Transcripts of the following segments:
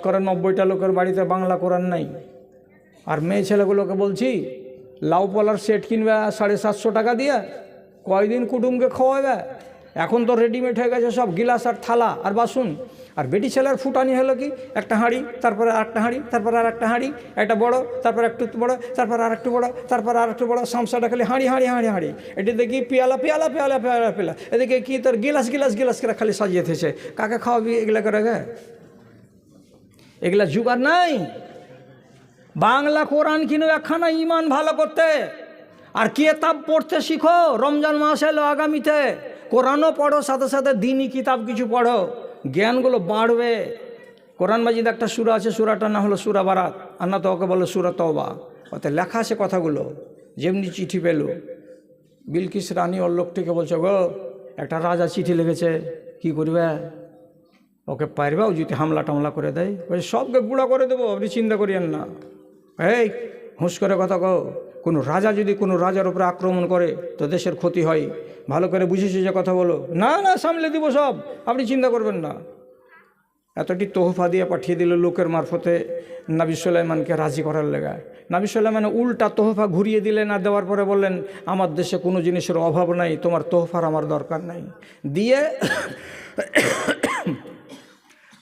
শতকরা নব্বইটা লোকের বাড়িতে বাংলা কোরআন নাই। আর মেয়ে ছেলেগুলোকে বলছি, লাউ পলার সেট কিনবে সাড়ে সাতশো টাকা দিয়ে, কয়দিন কুটুমকে খাওয়াবে? এখন তো রেডিমেড হয়ে গেছে সব গিলাস আর থালা আর বাসন। আর বেটি ছেলের ফুটানি হলো কি? একটা হাঁড়ি, তারপরে আর একটা হাঁড়ি, তারপরে আর একটা হাঁড়ি, একটা বড়, তারপর একটু বড়, তারপর আর একটু বড়, তারপর আর একটু বড় সামসাটা খালি হাঁড়ি হাঁড়ি হাঁড়ি হাঁড়ি। এটি দেখি পিয়ালা পিয়ালা পিয়ালা পিয়ালা পিয়ালা এদিকে কি তোর গিলাস গিলাস গিলাস করে খালি সাজিয়ে থেছে কাকে খাওয়াবি এগুলা করে এগুলা জুগার নাই। বাংলা কোরআন কিনো একখানা ইমান ভালো করতে। আর কিতাব পড়তে শিখো? রমজান মাস এলো আগামীতে। কোরআনও পড়ো, সাথে সাথে দিনই কিতাব কিছু পড়ো। জ্ঞানগুলো বাড়বে। কোরআন মাজিদ একটা সুরা আছে সুরাটা না হলো সুরা বারাত। আর না তো ওকে বলো সুরা তবা ওতে লেখা আছে কথাগুলো, যেমনি চিঠি পেল। বিলকিস রানী ওর লোকটিকে বলছে, গো, একটা রাজা চিঠি লিখেছে, কি করবে? ওকে পারবেও যদি হামলা টামলা করে দেয় বলছে সবকে গুঁড়া করে দেবো, আপনি চিন্তা করিয়েন না। এই, হুঁশ করে কথা কও, কোনো রাজা যদি কোনো রাজার উপরে আক্রমণ করে, তো দেশের ক্ষতি হয়। ভালো করে বুঝেছি যে কথা বলো। না না, সামলে দিব সব, আপনি চিন্তা করবেন না। এতটি তোহফা দিয়ে পাঠিয়ে দিল লোকের মারফতে নাবি সুলাইমানকে রাজি করার লেগায় নাবি সুলাইমান উল্টা তোহফা ঘুরিয়ে দিলেন আর দেওয়ার পরে বললেন, আমার দেশে কোনো জিনিসের অভাব নাই, তোমার তোহফার আমার দরকার নাই। দিয়ে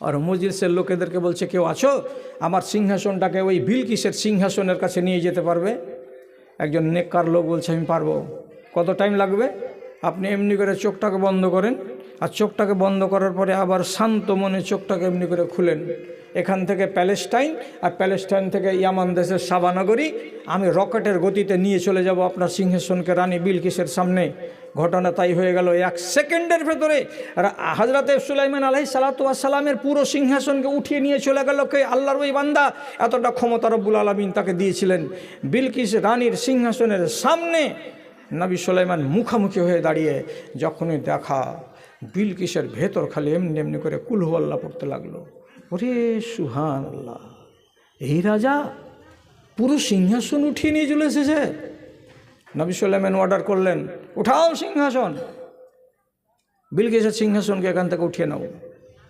আর মজলিসের লোকেদেরকে বলছে, কেউ আছো? আমার সিংহাসনটাকে ওই বিলকিসের সিংহাসনের কাছে নিয়ে যেতে পারবে? একজন নেককার লোক বলছে, আমি পারব। কত টাইম লাগবে? আপনি এমনি করে চোখটাকে বন্ধ করেন আর চোখটাকে বন্ধ করার পরে আবার শান্ত মনে চোখটাকে এমনি করে খুলেন। এখান থেকে প্যালেস্টাইন আর প্যালেস্টাইন থেকে ইয়ামান দেশের সাবানগরী, আমি রকেটের গতিতে নিয়ে চলে যাব আপনার সিংহাসনকে রানী বিলকিসের সামনে। ঘটনা তাই হয়ে গেল। এক সেকেন্ডের ভেতরে হাজরাতে সুলাইমান আলহি সালাতামের পুরো সিংহাসনকে উঠিয়ে নিয়ে চলে গেল। কে? আল্লাহর ওই বান্দা এতটা ক্ষমতা রব্বুল আলমিন তাকে দিয়েছিলেন। বিলকিস রানীর সিংহাসনের সামনে নবী সুলাইমান মুখামুখি হয়ে দাঁড়িয়ে যখনই দেখা বিলকিসের ভেতর খালি এমনি এমনি করে কুলহু আল্লাহ পড়তে লাগল। ওরে সুহান আল্লাহ এই রাজা পুরো সিংহাসন উঠিয়ে নিয়ে চলে এসেছে। নবী সুলাইমান অর্ডার করলেন, উঠাও সিংহাসন। বিলকেশের সিংহাসনকে এখান থেকে উঠিয়ে নাও।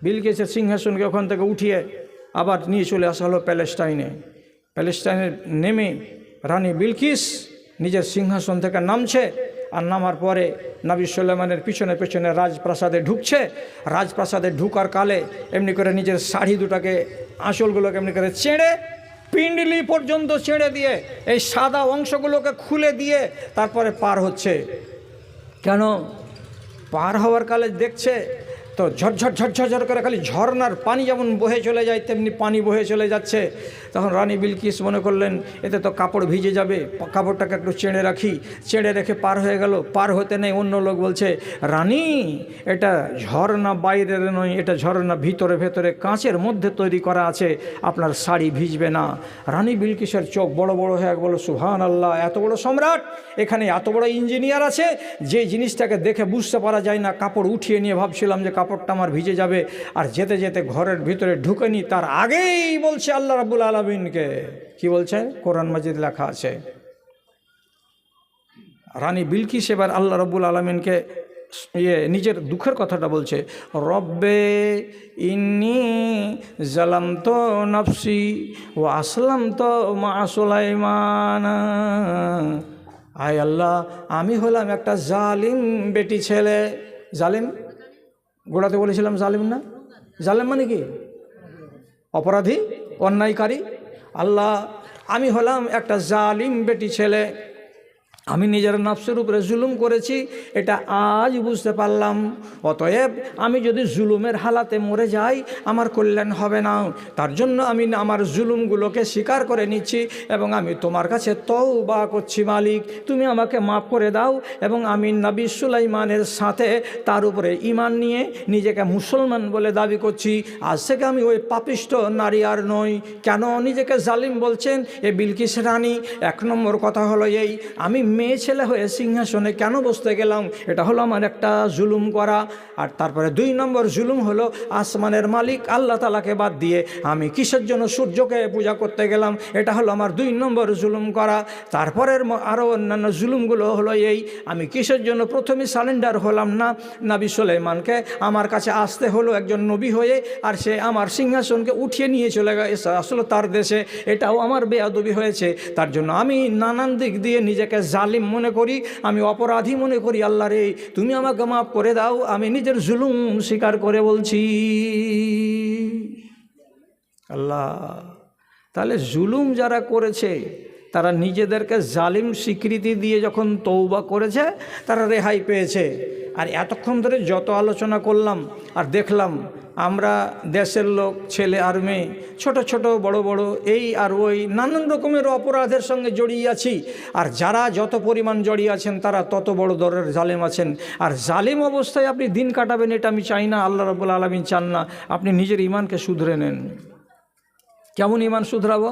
বিলকেশের সিংহাসনকে ওখান থেকে উঠিয়ে আবার নিয়ে চলে আসা হলো প্যালেস্টাইনে। প্যালেস্টাইনে নেমে রানী বিলকিস নিজের সিংহাসন থেকে নামছে আর নামার পরে নবী সুলেমানের পিছনে পিছনে রাজপ্রাসাদে ঢুকছে। রাজপ্রাসাদে ঢুকার কালে এমনি করে নিজের শাড়ি দুটাকে, আঁচলগুলোকে এমনি করে চেড়ে পিন্ডলি পর্যন্ত ছেড়ে দিয়ে এই সাদা অংশগুলোকে খুলে দিয়ে তারপরে পার হচ্ছে। কেন? পার হওয়ার কালে দেখছে তো ঝরঝর ঝরঝর ঝর করে খালি ঝর্নার পানি যেমন বহে চলে যায়, তেমনি পানি বহে চলে যাচ্ছে। তখন রানী বিলকিস মনে করলেন, এতে তো কাপড় ভিজে যাবে, কাপড়টাকে একটু চেড়ে রাখি। চেড়ে রেখে পার হয়ে গেল, পার হতে নেই, অন্য লোক বলছে, রানী, এটা ঝর্ণা বাইরের নয়, এটা ঝর্ণা ভিতরে ভেতরে কাঁচের মধ্যে তৈরি করা আছে, আপনার শাড়ি ভিজবে না। রানী বিলকিসের চোখ বড় বড় হয়ে বলো সুহান আল্লাহ এত বড় সম্রাট, এখানে এত বড় ইঞ্জিনিয়ার আছে, যে জিনিসটাকে দেখে বুঝতে পারা যায় না। কাপড় উঠিয়ে নিয়ে ভাবছিলাম যে কাপড়টা আমার ভিজে যাবে, আর যেতে যেতে ঘরের ভিতরে ঢুকেনি, তার আগেই বলছে আল্লাহ রাবুল আলমিনকে। কি বলছে? কোরআন মাজিদ লেখা আছে। রানী বিলকিস এবার আল্লাহ রব্বুল আলমিনকে ইয়ে নিজের দুঃখের কথাটা বলছে, রব্বে ইন্নি জালাম তো নফসি ও আসলাম তো মা সুলাইমান। আয় আল্লাহ, আমি হলাম একটা জালিম বেটি ছেলে। জালিম? গোড়াতে বলেছিলাম জালিম না। জালিম মানে কি? অপরাধী, অন্যায়কারী। আল্লাহ, আমি হলাম একটা জালিম বেটি ছেলে। আমি নিজের নফসের উপরে জুলুম করেছি, এটা আজ বুঝতে পারলাম। অতএব আমি যদি জুলুমের হালাতে মরে যাই, আমার কল্যাণ হবে না। তার জন্য আমি আমার জুলুমগুলোকে স্বীকার করে নিচ্ছি এবং আমি তোমার কাছে তওবা করছি, মালিক। তুমি আমাকে মাফ করে দাও এবং আমি নবী সুলাইমানের সাথে তার উপরে ইমান নিয়ে নিজেকে মুসলমান বলে দাবি করছি। আজ থেকে আমি ওই পাপিষ্ট নারী আর নই। কেন নিজেকে জালিম বলছেন? এ বিলকিস রানী, এক নম্বর কথা হলো এই, আমি মেয়ে ছেলে হয়ে সিংহাসনে কেন বসতে গেলাম? এটা হলো আমার একটা জুলুম করা। আর তারপরে দুই নম্বর জুলুম হলো আসমানের মালিক আল্লাহ তালাকে বাদ দিয়ে আমি কিসের জন্য সূর্যকে পূজা করতে গেলাম? এটা হলো আমার দুই নম্বর জুলুম করা। তারপরের আরও অন্যান্য জুলুমগুলো হলো এই, আমি কিসের জন্য প্রথমে সালেন্ডার হলাম না? নাবি সোলেমানকে আমার কাছে আসতে হলো একজন নবী হয়ে, আর সে আমার সিংহাসনকে উঠিয়ে নিয়ে চলে গেছে। আসলে তার দেশে। এটাও আমার বেয়াদবি হয়েছে। তার জন্য আমি নানান দিক দিয়ে নিজেকে জালিম মনে করি, আমি অপরাধী মনে করি, আল্লাহ রে, তুমি আমাকে মাফ করে দাও, আমি নিজের জুলুম স্বীকার করে বলছি। আল্লাহ, তাহলে জুলুম যারা করেছে, তারা নিজেদেরকে জালিম স্বীকৃতি দিয়ে যখন তৌবা করেছে, তারা রেহাই পেয়েছে। আর এতক্ষণ ধরে যত আলোচনা করলাম আর দেখলাম, আমরা দেশের লোক, ছেলে আর মেয়ে, ছোট ছোট, বড় বড়, এই আর ওই, নানান রকমের অপরাধের সঙ্গে জড়িয়ে আছি। আর যারা যত পরিমাণ জড়িয়ে আছেন, তারা তত বড় দরের জালেম আছেন। আর জালেম অবস্থায় আপনি দিন কাটাবেন, এটা আমি চাই না, আল্লাহ রবুল আলমিন চান না। আপনি নিজের ইমানকে শুধরে নেন। কেমন ইমান শুধরাবো?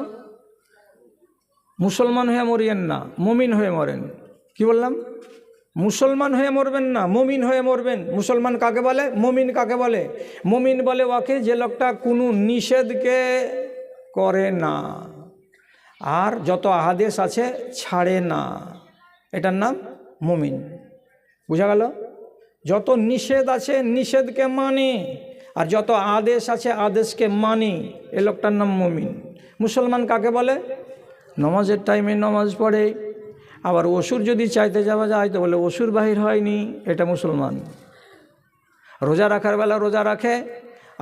মুসলমান হয়ে মরিয়েন না, মমিন হয়ে মরেন। কি বললাম? মুসলমান হয়ে মরবেন না, মমিন হয়ে মরবেন। মুসলমান কাকে বলে? মমিন কাকে বলে? মমিন বলে ওকে যে লোকটা কোনো নিষেধকে করে না। আর যত আদেশ আছে, ছাড়ে না। এটার নাম মমিন। বুঝা গেল? যত নিষেধ আছে, নিষেধকে মানে। আর যত আদেশ আছে, আদেশকে মানি। এ লোকটার নাম মমিন। মুসলমান কাকে বলে? নমাজের টাইমে নমাজ পড়ে। আবার অসুর যদি চাইতে যাওয়া যায়, তো বলে অসুর বাহির হয়নি, এটা মুসলমান। রোজা রাখার বেলা রোজা রাখে,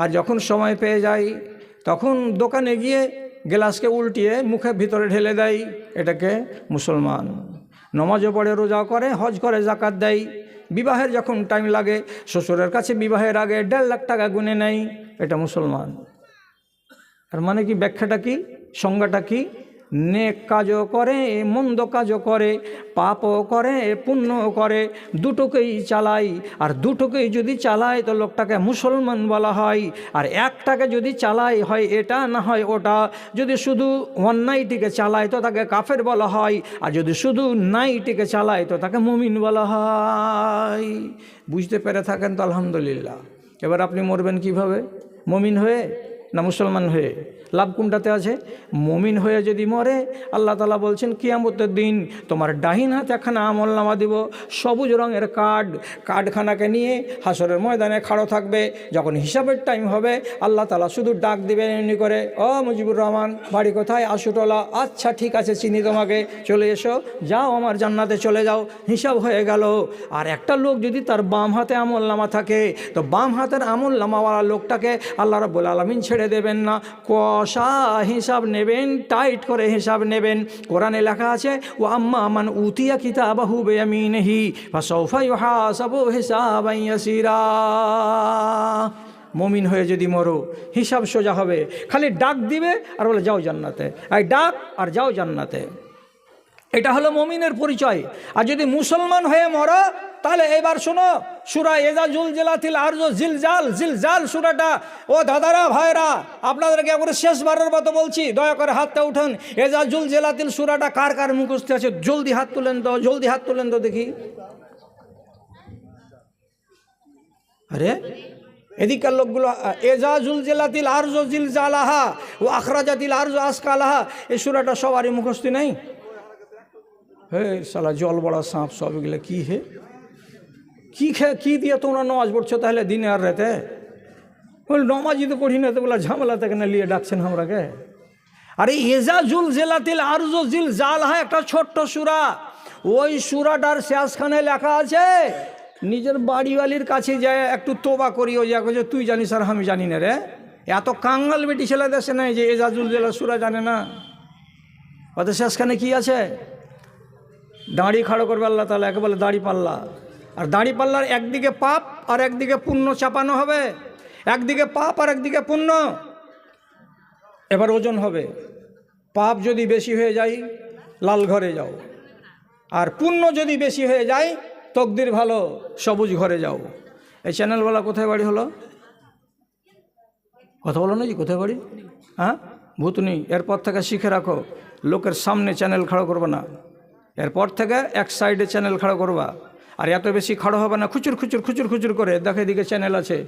আর যখন সময় পেয়ে যায়, তখন দোকানে গিয়ে গ্লাসকে উল্টিয়ে মুখের ভিতরে ঢেলে দেয়, এটাকে মুসলমান। নমাজও পড়ে রোজা করে, হজ করে, জাকাত দেয়। বিবাহের যখন টাইম লাগে, শ্বশুরের কাছে বিবাহের আগে দেড় লাখ টাকা গুনে নেয়, এটা মুসলমান। আর মানে কি ব্যাখ্যাটা কি? সংজ্ঞাটা কি? নেক কাজও করে, মন্দ কাজও করে, পাপও করে, পুণ্যও করে, দুটোকেই চালাই। আর দুটোকেই যদি চালায়, তো লোকটাকে মুসলমান বলা হয়। আর একটাকে যদি চালাই হয় এটা, না হয় ওটা। যদি শুধু অন্যায়টিকে চালায়, তো তাকে কাফের বলা হয়। আর যদি শুধু নাইটিকে চালায়, তো তাকে মুমিন বলা হয়। বুঝতে পেরে থাকেন তো, আলহামদুলিল্লাহ। এবার আপনি মরবেন কীভাবে? মমিন হয়ে? না মুসলমান হয়ে? লাভ কোনটাতে আছে? মমিন হয়ে যদি মরে, আল্লাহ তালা বলছেন, কিয়ামতের দিন তোমার ডাহিন হাতে একখানা আমল নামা দিব। সবুজ রঙের কার্ড, কার্ডখানাকে নিয়ে হাসরের ময়দানে খাড়ো থাকবে। যখন হিসাবের টাইম হবে, আল্লাহ তালা শুধু ডাক দিবেন এমনি করে, ও মুজিবুর রহমান, বাড়ি কোথায়? আশুটলা আচ্ছা ঠিক আছে, চিনি তোমাকে। চলে এসো। যাও আমার জান্নাতে চলে যাও। হিসাব হয়ে গেল। আর একটা লোক যদি তার বাম হাতে আমল নামা থাকে, তো বাম হাতের আমল নামাওয়ালা লোকটাকে আল্লাহ রাবুল আলমিন ছেড়ে দেবেন না। কষা হিসাব নেবেন, টাইট করে হিসাব নেবেন। কোরআনে লেখা আছে ও আম্মা মান উতিয়া কিতাবাহু বেয়ামিনহি, ফাসাউফা ইউহাসাবু হিসাবান ইয়াসিরা। মমিন হয়ে যদি মরো, হিসাব সোজা হবে। খালি ডাক দিবে আর বলে, যাও জান্নাতে। আর ডাক আর যাও জান্নাতে। এটা হলো মমিনের পরিচয়। আর যদি মুসলমান হয়ে মরো, তাহলে এবার শোনো, সুরা এজা জুল জেলাতিল আর জিল জাল জিল জাল সুরাটা, ও দাদারা ভাইরা আপনাদেরকে একবারে শেষবারের মতো বলছি, দয়া করে হাতটা উঠান। এজা জুল জেলাতিল সুরাটা কার কার মুখস্থ আছে? জলদি হাত তুলেন তো, জলদি হাত তুলেন তো দেখি। আরে এদিকার লোকগুলো এজাজুল জেলাতিল আরজো জিল জালাহা ও আখরাজাতিল আরজো আসকালাহা এই সুরাটা সবারই মুখস্থ নেই? হে সালা জল বড়া সাঁপ সব এগুলো কী হে? কী খে, কী দিয়ে তোমরা নমাজ পড়ছো তাহলে দিনে আর রেতে? বল, নমাজই তো পড়ি না তো বলে ঝামেলা থেকে না নিয়ে ডাকছেন আমরাকে আরে এজাজুল জেলাতিল আরজো জিল জালাহা, একটা ছোট্ট সুরা। ওই সুরাটার শেষখানে লেখা আছে, নিজের বাড়িওয়ালির কাছে যায়, একটু তোবা করি ও যা তুই জানিস আর আমি জানি না রে। এত কাঙ্গাল বেটি ছেলে দেশে নাই যে এজাজুল জেলা সুরা জানে না। ওদের শেষখানে কি আছে? দাঁড়ি খাড়ো করবে আল্লাহ তালা একে বলে দাড়ি পাল্লা। আর দাড়ি পাল্লার একদিকে পাপ আর একদিকে পুণ্য চাপানো হবে। একদিকে পাপ আর একদিকে পুণ্য। এবার ওজন হবে। পাপ যদি বেশি হয়ে যায়, লাল ঘরে যাও। আর পুণ্য যদি বেশি হয়ে যায়, তকদির ভালো, সবুজ ঘরে যাও। এই চ্যানেলওয়ালা কোথায় বাড়ি হলো? কথা বলো না যে, কোথায় বাড়ি? হ্যাঁ? ভূতনি এরপর থেকে শিখে রাখো, লোকের সামনে চ্যানেল খাড়ো করবে না। এরপর থেকে এক সাইডে চ্যানেল খাড়া করবা। আর এত বেশি খাড়ো হবে না, খুচুর খুচুর খুচুর খুচুর করে। দেখে দিকে চ্যানেল আছে।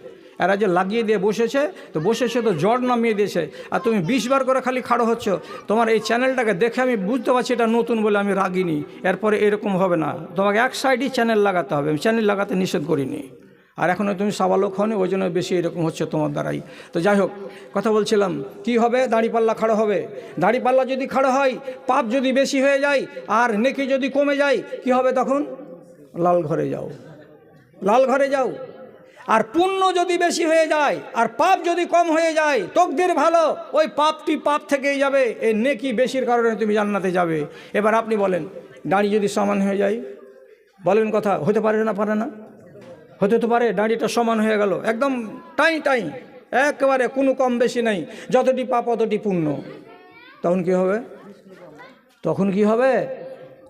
এরা যে লাগিয়ে দিয়ে বসেছে, তো বসেছে তো জ্বর নামিয়ে দিয়েছে। আর তুমি বিশ বার করে খালি খাড়ো হচ্ছ। তোমার এই চ্যানেলটাকে দেখে আমি বুঝতে পারছি এটা নতুন বলে আমি রাগিনি। এরপরে এরকম হবে না। তোমাকে এক সাইডই চ্যানেল লাগাতে হবে। আমি চ্যানেল লাগাতে নিষেধ করিনি। আর এখনও তুমি সাবালক হনি ওই জন্য বেশি এরকম হচ্ছে তোমার দ্বারাই। তো যাই হোক, কথা বলছিলাম, কি হবে? দাড়িপাল্লা খাড়ো হবে। দাড়িপাল্লা যদি খাড়ো হয়, পাপ যদি বেশি হয়ে যায়, আর নেকি যদি কমে যায়, কি হবে তখন? লাল ঘরে যাও। লাল ঘরে যাও। আর পুণ্য যদি বেশি হয়ে যায়, আর পাপ যদি কম হয়ে যায়, তকদির ভালো, ওই পাপটি পাপ থেকেই যাবে, এই নেকি বেশির কারণে তুমি জান্নাতে যাবে। এবার আপনি বলেন, দাড়ি যদি সমান হয়ে যায়, বলেন কথা, হতে পারে না পারে না? হতে তো পারে, দাড়িটা সমান হয়ে গেল। একদম টাই টাই, একেবারে কোনো কম বেশি নাই, যতটি পাপ অতটি পূর্ণ। তখন কি হবে? তখন কি হবে?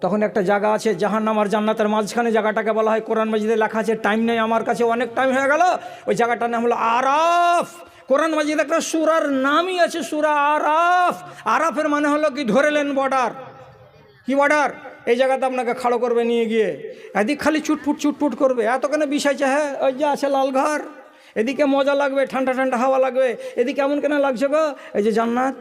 তখন একটা জায়গা আছে, জাহান্নাম আর জান্নাতের মাঝখানে। জায়গাটাকে বলা হয় কোরআন মাজিদে লেখা আছে টাইম নেই আমার কাছে, অনেক টাইম হয়ে গেল। ওই জায়গাটার নাম হলো আরাফ। কোরআন মাজিদ একটা সুরার নামই আছে, সুরা আরাফ। আরাফের মানে হলো কি? ধরেলেন বর্ডার কি বর্ডার এই জায়গাতে আপনাকে খাড়ো করবে নিয়ে গিয়ে। এদিক খালি চুটপুট চুটপুট করবে। এত এতখানে বিষয় হ্যাঁ? ওই যে আছে লাল ঘর এদিকে মজা লাগবে, ঠান্ডা ঠান্ডা হাওয়া লাগবে। এদিকে এমন কেন লাগছে গো? এই যে জান্নাত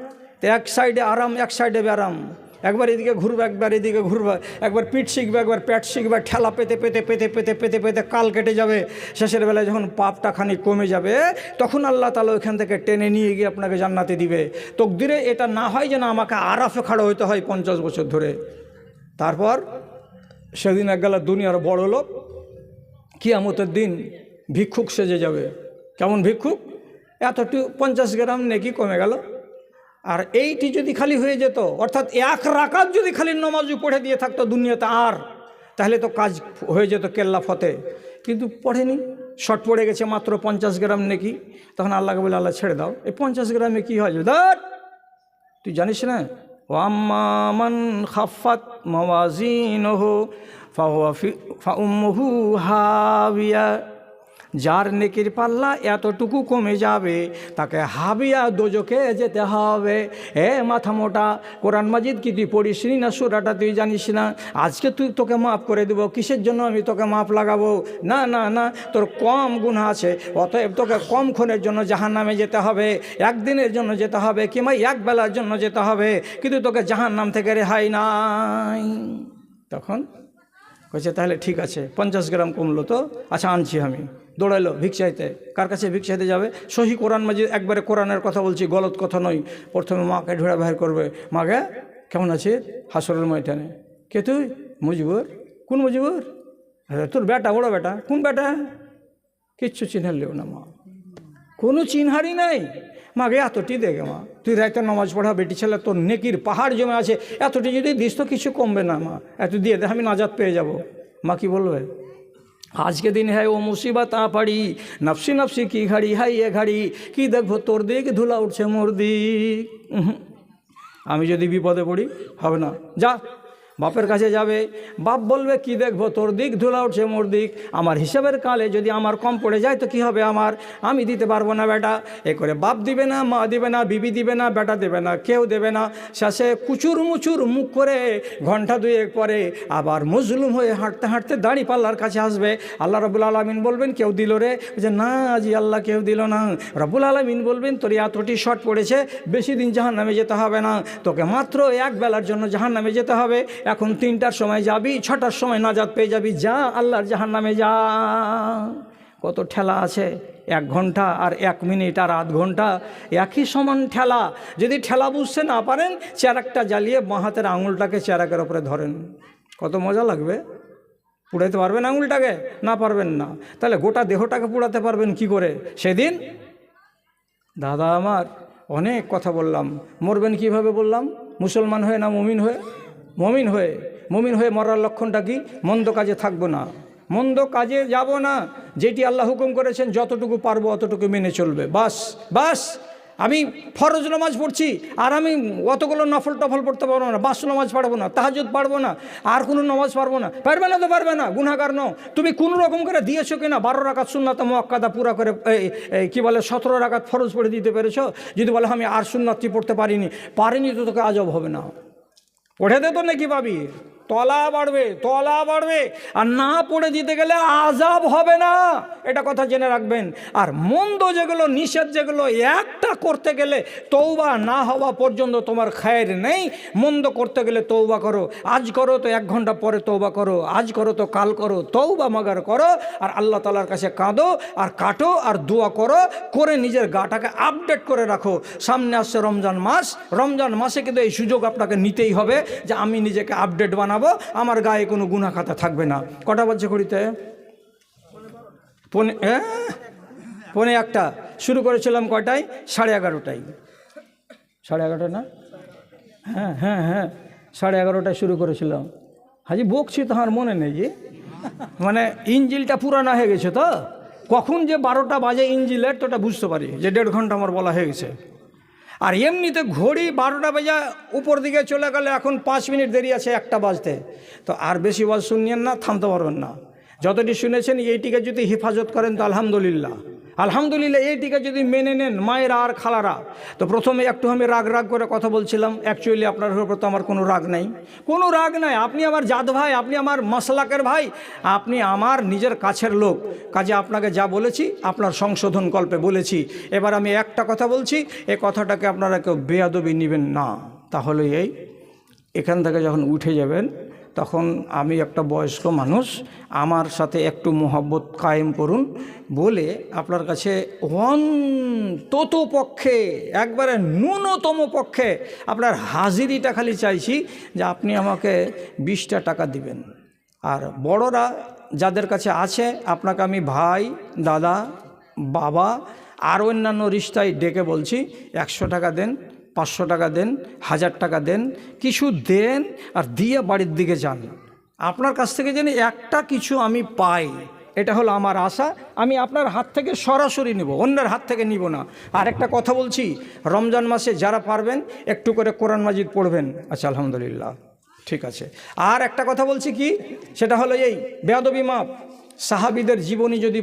এক সাইডে আরাম, এক সাইডে ব্যারাম। একবার এদিকে ঘুরবে, একবার এদিকে ঘুরবে। একবার পিঠ শিখবে, একবার প্যাট শিখবে। ঠেলা পেতে পেতে পেতে পেতে পেতে পেতে কাল কেটে যাবে। শেষের বেলায় যখন পাপটা খানিক কমে যাবে, তখন আল্লাহ তালা ওইখান থেকে টেনে নিয়ে গিয়ে আপনাকে জান্নাতে দিবে। তকদিরে এটা না হয় যেন আমাকে আরাফে খাড়ো হইতে হয় পঞ্চাশ বছর ধরে। তারপর সেদিন এক গেল দুনিয়ার বড় লোক, কিয়ামতের দিন ভিক্ষুক সেজে যাবে। কেমন ভিক্ষুক? এতটু পঞ্চাশ গ্রাম নেকি কমে গেল। আর এইটি যদি খালি হয়ে যেত, অর্থাৎ এক রাকাত যদি খালি নমাজু পড়ে দিয়ে থাকতো দুনিয়াতে আর, তাহলে তো কাজ হয়ে যেত কেল্লা ফতে। কিন্তু পড়েনি, শর্ট পড়ে গেছে মাত্র পঞ্চাশ গ্রাম নেকি। তখন আল্লাহকে বলে, আল্লাহ, ছেড়ে দাও। এই পঞ্চাশ গ্রামে কী হয়? দাঁড় তুই জানিস না? ওয়াম্মান খাফাত মাওয়াজিনহু ফাহুয়া ফি ফাউম্মুহু হাবিয়া যার নেকির পাল্লা এতটুকু কমে যাবে, তাকে হাবিয়া দোজকে যেতে হবে। এ মাথা মোটা, কোরআন মাজিদ কি তুই পড়িস নি সুরাটা তুই জানিস না? আজকে তুই তোকে মাফ করে দেবো, কিসের জন্য আমি তোকে মাফ লাগাবো? না না না, তোর কম গুণ আছে, অতএব তোকে কম ক্ষণের জন্য জাহান নামে যেতে হবে, একদিনের জন্য যেতে হবে, কিংবা এক বেলার জন্য যেতে হবে, কিন্তু তোকে জাহান নাম থেকে রেহাই নাই। তখন বলছে তাহলে ঠিক আছে, পঞ্চাশ গ্রাম কমলো তো? আচ্ছা আনছি আমি। দৌড়াইলো, ভিক্ষাইতে। কার কাছে ভিক্ষাইতে যাবে? সহি কোরআন মাঝে একবারে কোরআনের কথা বলছি, গলত কথা নয়। প্রথমে মাকে ঢোড়া বাহির করবে। মাকে, কেমন আছে হাসরের ময়দানে। কে তুই? মুজিবুর। কোন মুজিবুর? তোর বেটা, বড় বেটা। কোন বেটা? কিচ্ছু চিনহারলেও না, মা। কোনো চিনহারি নাই? মাকে, এতটি দেখে মা। তুই রাইতে নামাজ পড়া, বেটি ছেলে, তোর নেকির পাহাড় জমে আছে। এতটি যদি দিস তো, কিছু কমবে না, মা। এত দিয়ে দে, আমি নাজাত পেয়ে যাব। মা কি বলবে? আজকে দিন হ্যাঁ ও মুসিবত আ পাড়ি, নফসি নফসি কি ঘাড়ি হাই এ ঘাড়ি, কি দেখব তোর দিক ধুলা উঠছে মোর দিক। আমি যদি বিপদে পড়ি, হবে না। যা। বাপের কাছে যাবে। বাপ বলবে, কি দেখব? তোর দিক ধুলা উঠছে মোর দিক। আমার হিসাবের কালে যদি আমার কম পড়ে যায় তো কি হবে আমার? আমি দিতে পারব না বেটা। এ করে বাপ দিবে না, মা দিবে না, বিবি দিবে না, বেটা দেবে না, কেউ দেবে না। শেষে কুচুর মুচুর মুখ করে ঘণ্টা দুয়েক পরে আবার মজলুম হয়ে হাঁটতে হাঁটতে দাঁড়ি পাল্লার কাছে আসবে। আল্লাহ রবুল আলমিন বলবেন, কেউ দিল রে? যে না জি আল্লাহ কেউ দিল না। রবুল আলমিন বলবেন, তোর এতটি শট পড়েছে, বেশি দিন জাহান নামে যেতে হবে না। তোকে মাত্র এক বেলার জন্য জাহান নামে যেতে হবে। এখন তিনটার সময় যাবি, ছটার সময় নাজাদ পেয়ে যাবি। যা আল্লাহর জাহান নামে যা। কত ঠেলা আছে, এক ঘণ্টা আর এক মিনিট আর আধ ঘণ্টা। একই সমান ঠেলা, যদি ঠেলা বুঝতে না পারেন, চেরাকটা জ্বালিয়ে বাঁ হাতের আঙুলটাকে চেরাকের ওপরে ধরেন। কত মজা লাগবে। পুড়াইতে পারবেন আঙুলটাকে? না পারবেন না। তাহলে গোটা দেহটাকে পুড়াতে পারবেন কি করে? সেদিন? দাদা আমার, অনেক কথা বললাম। মরবেন কীভাবে বললাম? মুসলমান হয়ে না মমিন হয়ে? মমিন হয়ে মমিন হয়ে মরার লক্ষণটা কি? মন্দ কাজে থাকব না। মন্দ কাজে যাব না। যেটি আল্লাহ হুকুম করেছেন, যতটুকু পারব অতটুকু মেনে চলবে। বাস বাস, আমি ফরজ নামাজ পড়ছি, আর আমি অতগুলো নফল টফল পড়তে পারব না, বাস নামাজ পারব না তাহাজুদ পারব না, আর কোনো নামাজ পারব না। পারবে না তো পারবে না গুনাগার ন তুমি কোনো রকম করে দিয়েছ কিনা? বারো রাকাত সুন্নাত মোয়াক্কাদা পুরা করে কী বলে, সতেরো রাকাত ফরজ পড়ে দিতে পেরেছ? যদি বলে আমি আর সুন্নাতটি পড়তে পারিনি পারিনি তো তোকে আজব হবে না। পড়ে দে তো নাকি পাবি তলা বাড়বে তলা বাড়বে। আর না পড়ে দিতে গেলে আজাব হবে না। এটা কথা জেনে রাখবেন। আর মন্দ যেগুলো, নিষেধ যেগুলো, একটা করতে গেলে তৌবা না হওয়া পর্যন্ত তোমার খায়ের নেই। মন্দ করতে গেলে তৌবা করো। আজ করো তো এক ঘণ্টা পরে তৌবা করো। আজ করো তো কাল করো। তৌবা মাগার করো। আর আল্লাহ তালার কাছে কাঁদো আর কাটো আর দোয়া করো। করে নিজের গাটাকে আপডেট করে রাখো। সামনে আসছে রমজান মাস। রমজান মাসে কিন্তু এই সুযোগ আপনাকে নিতেই হবে যে আমি নিজেকে আপডেট বানাবো। আমার গায়ে কোনো গুণা খাতা থাকবে না। কটা বাজছে করিতে পনে পনে একটা। শুরু করেছিলাম কয়টায়? সাড়ে এগারোটায়। সাড়ে এগারোটা না? হ্যাঁ হ্যাঁ হ্যাঁ। সাড়ে এগারোটায় শুরু করেছিলাম। হাজি, বকছি তাহার মনে নেই যে। মানে ইঞ্জিলটা পুরানো হয়ে গেছে তো? কখন যে বারোটা বাজে ইঞ্জিলের, তো ওটা বুঝতে পারি। যে দেড় ঘণ্টা আমার বলা হয়ে গেছে। আর এমনিতে ঘড়ি বারোটা বাজা উপর দিকে চলে গেলে এখন পাঁচ মিনিট দেরি আছে একটা বাজতে। তো আর বেশি বাজ শুনিয়েন না, থামতে পারবেন না। যতটি শুনেছেন, এইটিকে যদি হেফাজত করেন তো আলহামদুলিল্লাহ। আলহামদুলিল্লাহ এইটিকে যদি মেনে নেন, মায়েরা আর খালারা। তো প্রথমে একটু আমি রাগ রাগ করে কথা বলছিলাম। অ্যাকচুয়ালি আপনার উপর তো আমার কোনো রাগ নাই। কোনো রাগ নাই। আপনি আমার জাত ভাই, আপনি আমার মশলাকের ভাই, আপনি আমার নিজের কাছের লোক। কাজে আপনাকে যা বলেছি, আপনার সংশোধন কল্পে বলেছি। এবার আমি একটা কথা বলছি, এ কথাটাকে আপনারা কেউ বেয়াদবি নেবেন না। তাহলে এই, এখান থেকে যখন উঠে যাবেন তখন আমি একটা বয়স্ক মানুষ, আমার সাথে একটু মোহব্বত কায়েম করুন বলে আপনার কাছে অন্তত পক্ষে একবারে ন্যূনতম পক্ষে আপনার হাজিরিটা খালি চাইছি যে আপনি আমাকে বিশটা টাকা দিবেন। আর বড়রা যাদের কাছে আছে, আপনাকে আমি ভাই, দাদা, বাবা আর অন্যান্য রিস্তায় ডেকে বলছি, একশো টাকা দেন। পাঁচশো টাকা দেন, হাজার টাকা দেন, কিছু দেন আর দিয়ে বাড়ির দিকে যান। আপনার কাছ থেকে যেন একটা কিছু আমি পাই, এটা হলো আমার আশা। আমি আপনার হাত থেকে সরাসরি নেব, অন্যের হাত থেকে নিব না। আর একটা কথা বলছি, রমজান মাসে যারা পারবেন, একটু করে কোরআন মাজিদ পড়বেন। আচ্ছা আলহামদুলিল্লাহ, ঠিক আছে। আর একটা কথা বলছি কি, সেটা হলো এই, বেয়াদবি মাপ সাহাবিদের জীবনী যদি